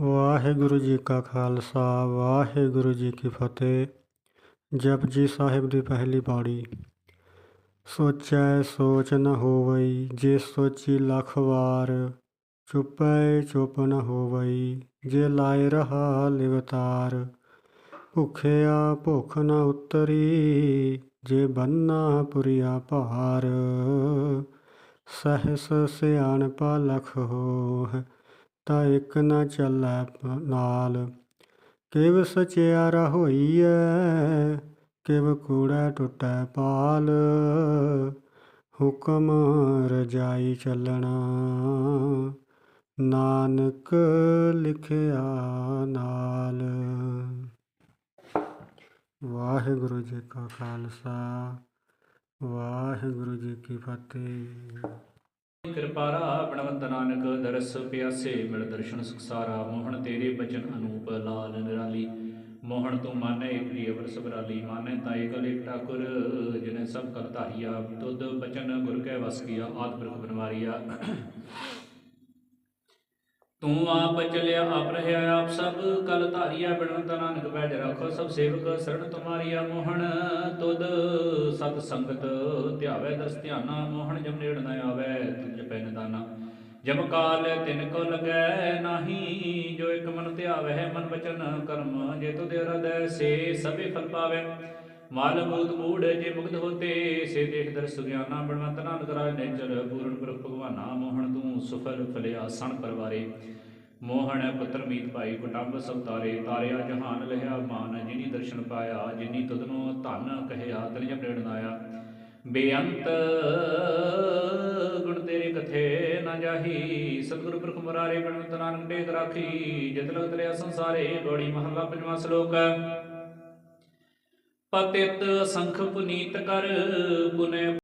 ਵਾਹਿਗੁਰੂ ਜੀ ਕਾ ਖਾਲਸਾ, ਵਾਹਿਗੁਰੂ ਜੀ ਕੀ ਫਤਿਹ। ਜਪਜੀ ਸਾਹਿਬ ਦੀ ਪਹਿਲੀ ਪੌੜੀ ਸੋਚੈ ਸੋਚ ਨ ਹੋਵਈ, ਜੇ ਸੋਚੀ ਲੱਖ ਵਾਰ, ਚੁੱਪੈ ਚੁੱਪ ਨ ਹੋਵਈ, ਜੇ ਲਾਇ ਰਹਾ ਲਿਵਤਾਰ ਭੁਖਿਆ ਭੁਖ ਨ ਉਤਰੀ, ਜੇ ਬੰਨਾ ਪੁਰੀਆ ਭਾਰ। ਸਹਸ ਸਿਆਣਪਾ ਲਖ ਹੋਹ ਤਾਂ ਇਕ ਨ ਚੱਲੈ ਨਾਲ। ਕਿਵ ਸਚਿਆਰਾ ਹੋਈਐ ਕਿਵ ਕੂੜਾ ਟੁੱਟੈ ਪਾਲ। ਹੁਕਮ ਰਜਾਈ ਚੱਲਣਾ, ਨਾਨਕ ਲਿਖਿਆ ਨਾਲ। ਵਾਹਿਗੁਰੂ ਜੀ ਕਾ ਖਾਲਸਾ, ਵਾਹਿਗੁਰੂ ਜੀ ਕੀ ਫਤਿਹ। ਕਿਰਪਾਰਾ ਬਣਵੰਤ ਨਾਨਕ, ਦਰਸ ਪਿਆਸੇ ਮਿਲ ਦਰਸ਼ਨ ਸੁਖਸਾਰਾ ਮੋਹਣ ਤੇਰੇ ਬਚਨ ਅਨੂਪ, ਲਾਲ ਨਿਰਾਲੀ। ਮੋਹਣ ਤੂੰ ਮਾਨੈ ਪ੍ਰਿਯ ਵਰਸ ਬਰਾਲੀ ਮਾਨੈ ਤਾਏ ਗਲੇ ਠਾਕੁਰ, ਜਿਨੇ ਸਭ ਕਰਤਾਹੀਆ ਧਾਰੀਆ। ਤੁਧ ਬਚਨ ਗੁਰ ਕੈ ਵਸ ਕੀਆ, ਆਦ ਬ੍ਰਖ ਬਨਵਾਰੀਆ। ਤੂੰ ਆਪ ਚਲਿਆ, ਆਪ ਰਹਿਆ, ਆਪ ਸਭ ਕਲ ਧਾਰੀਆ ਬਿਨਵੰਤ ਨਾਨਕ ਬੈਠ ਰੱਖੋ, ਸਭ ਸੇਵਕ ਸਰਣ ਤੁਮਾਰੀਆ ਮੋਹਣ, ਤੁਧ ਸਤ ਸੰਗਤ ਧਿਆਵੇ, ਦਸ ਧਿਆਨਾ ਮੋਹਣ, ਜਮ ਨੇੜ ਨ ਆਵੇ ਤੁਝ ਪੈ ਨਿਦਾਨਾ ਜਮ ਕਾਲ ਤਿਨ ਕੋ ਲਗੈ ਨਾਹੀ, ਜੋ ਇਕ ਮਨ ਧਿਆਵੇ, ਮਨ ਬਚਨ ਕਰਮ, ਜੇ ਤੁਧ ਹਿਰਦੈ ਸੇ ਸਭੇ ਫਲ ਪਾਵੇ। ਮਾਲ ਮੂਤ ਮੂੜ ਜੇ ਮੁਕਤ ਹੋਤੇ, ਸੇ ਦੇਖ ਦਰਸ ਗਿਆਨਾ ਬਣਵੰਤ ਨਾਨਕ ਰਾਜ ਨੇਚਰ ਪੂਰਨ ਪੁਰਖ ਭਗਵਾਨਾ ਮੋਹਣ ਤੂੰ ਸੁਫਲ ਫਲਿਆ ਸਣ ਪਰਵਾਰੇ। ਮੋਹਣ ਪੁੱਤਰ ਮੀਤ ਭਾਈ ਕੁਟੰਬ ਸਭ ਤਾਰਿਆ ਜਹਾਨ ਲਹਿਆ ਮਾਨ, ਜਿਨੀ ਦਰਸ਼ਨ ਪਾਇਆ, ਜਿਨੀ ਤੁਧਨੋ ਧਨ ਕਹਿਆ ਤਨ ਜਮ ਨੇੜ ਬੇਅੰਤ ਗੁਣ ਤੇਰੇ ਕਥੇ ਨਾ ਜਾਹੀ, ਸਤਿਗੁਰੂ ਪੁਰਖ ਮੁਰਾਰੇ ਬਣਵੰਤ ਨਾਨਕ ਟੇਕ ਰਾਖੀ, ਜਿਤ ਲਗ ਤਰਿਆ ਸੰਸਾਰੇ, ਗੋੜੀ ਮਹੱਲਾ ਪੰਜਵਾਂ ਸ਼ਲੋਕ ਪਤਿਤ ਸੰਖ ਪੁਨੀਤ ਕਰ ਪੁਨੇ